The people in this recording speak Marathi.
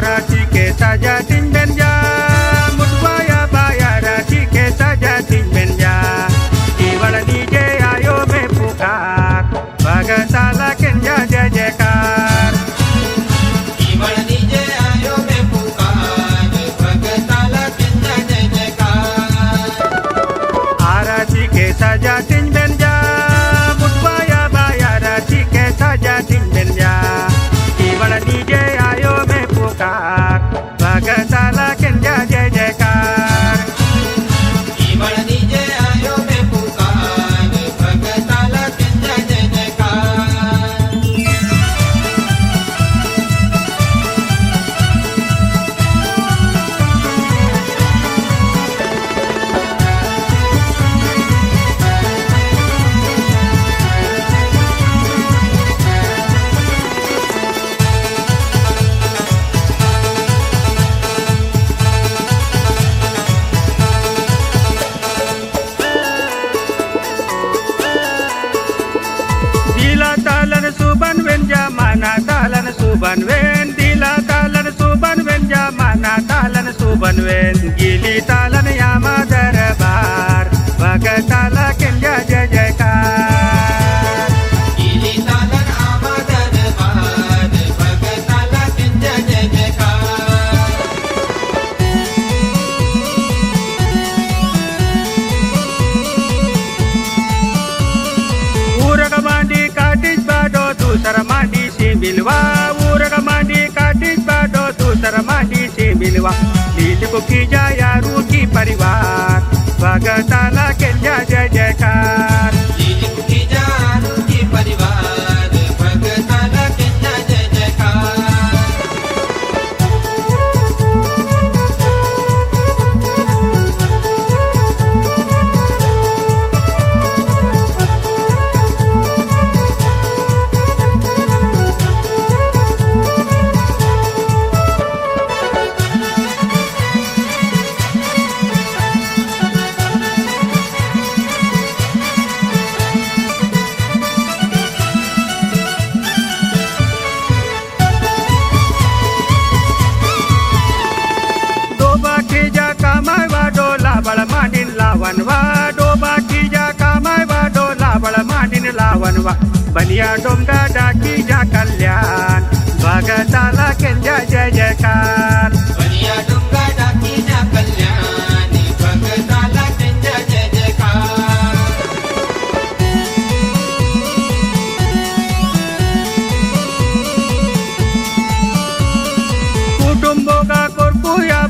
para chiquita ya tiene. star. तालन सुबन वेंजा माना तालन सुबन वेन दिला तालन सुबन वेंजा माना तालन सुबन वेन गेली तालन या दरबार बग बघताला किल्ल्या लिपुखी जाया रूखी परिवार भगत आला के जा लावण वा. बलिया डोंगा डाकीजा कल्याण. भगताला केंजा जय जयकार. बनिया डुंगा डाकीना कल्याणी. भगताला किंजा जय जयकार. कुटुंबोगा कोरपुया